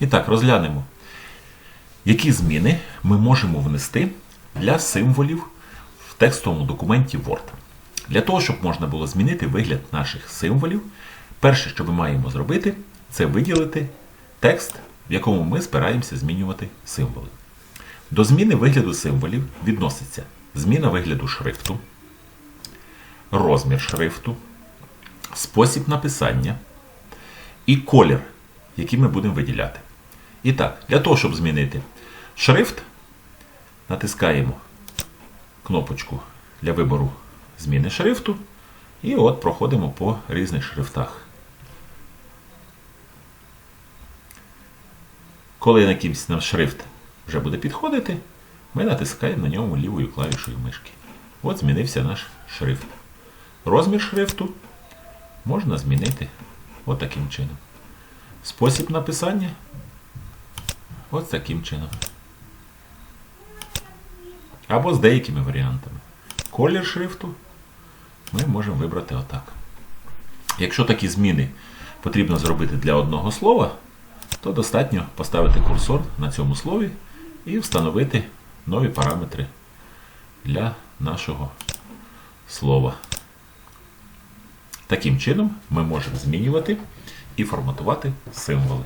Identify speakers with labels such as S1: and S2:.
S1: І так, розглянемо, які зміни ми можемо внести для символів в текстовому документі Word. Для того, щоб можна було змінити вигляд наших символів, перше, що ми маємо зробити, це виділити текст, в якому ми збираємося змінювати символи. До зміни вигляду символів відноситься зміна вигляду шрифту, розмір шрифту, спосіб написання і колір, який ми будемо виділяти. І так, для того, щоб змінити шрифт, натискаємо кнопочку для вибору зміни шрифту. І от проходимо по різних шрифтах. Коли якийсь нам шрифт вже буде підходити, ми натискаємо на ньому лівою клавішою мишки. От змінився наш шрифт. Розмір шрифту можна змінити от чином. Спосіб написання от таким чином. Або з деякими варіантами. Колір шрифту ми можемо вибрати отак. Якщо такі зміни потрібно зробити для одного слова, то достатньо поставити курсор на цьому слові і встановити нові параметри для нашого слова. Таким чином ми можемо змінювати і форматувати символи.